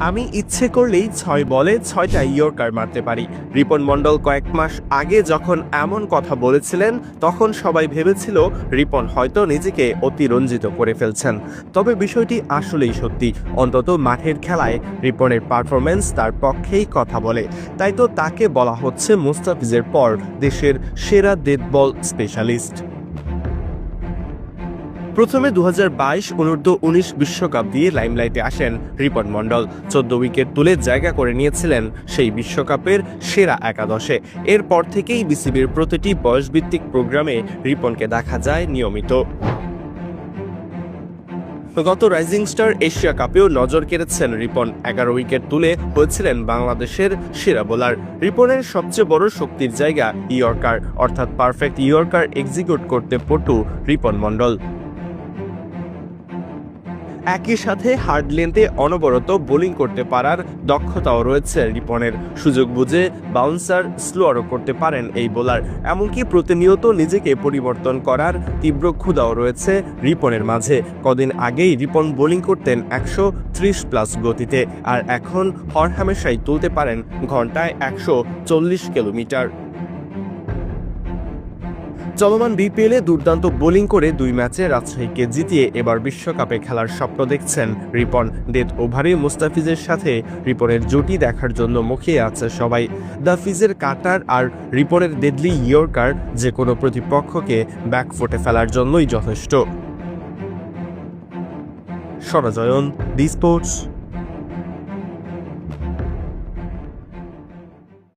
আমি ইচ্ছে করলেই ছয় বলে ছয়টা ইয়র্কার মারতে পারি। রিপন মণ্ডল কয়েক মাস আগে যখন এমন কথা বলেছিলেন, তখন সবাই ভেবেছিল রিপন হয়তো নিজেকে অতিরঞ্জিত করে ফেলছেন। তবে বিষয়টি আসলেই সত্যি। অন্তত মাঠের খেলায় রিপনের পারফরমেন্স তার পক্ষেই কথা বলে। তাই তো তাকে বলা হচ্ছে মুস্তাফিজের পর দেশের সেরা ডেড বল স্পেশালিস্ট প্রথমে দু হাজার বাইশ অনূর্ধ্ব উনিশ বিশ্বকাপ দিয়ে লাইমলাইটে আসেন রিপন মণ্ডল। চোদ্দ উইকেট তুলে জায়গা করে নিয়েছিলেন সেই বিশ্বকাপের সেরা একাদশে। এরপর থেকেই বিসিবির প্রতিটি বয়সভিত্তিক প্রোগ্রামে রিপনকে দেখা যায় নিয়মিত। গত রাইজিং স্টার এশিয়া কাপেও নজর কেড়েছেন রিপন। এগারো উইকেট তুলে হয়েছিলেন বাংলাদেশের সেরা বোলার। রিপনের সবচেয়ে বড় শক্তির জায়গা ইয়র্কার। অর্থাৎ পারফেক্ট ইয়র্কার এক্সিকিউট করতে পটু রিপন মণ্ডল। একই সাথে হার্ড লেন্থে অনবরত বোলিং করতে পারার দক্ষতাও রয়েছে রিপনের। সুযোগ বুঝে বাউন্সার স্লোয়ারও করতে পারেন এই বোলার এমনকি প্রতিনিয়ত নিজেকে পরিবর্তন করার তীব্র ক্ষুদাও রয়েছে রিপনের মাঝে। কদিন আগেই রিপন বোলিং করতেন একশো ত্রিশ প্লাস গতিতে। আর এখন হরহামেশাই তুলতে পারেন ঘন্টায় একশো চল্লিশ কিলোমিটার। চলমান বিপিএলে দুর্দান্ত বোলিং করে দুই ম্যাচে রাজশাহীকে জিতিয়ে এবার বিশ্বকাপে খেলার স্বপ্ন দেখছেন রিপন। ডেথ ওভারে মুস্তাফিজের সাথে রিপনের জুটি দেখার জন্য মুখিয়ে আছে সবাই। দ্য ফিজের কাটার আর রিপনের ডেডলি ইয়র্কার যে কোনো প্রতিপক্ষকে ব্যাকফুটে ফেলার জন্যই যথেষ্ট। সরজয়ন, ডি স্পোর্টস।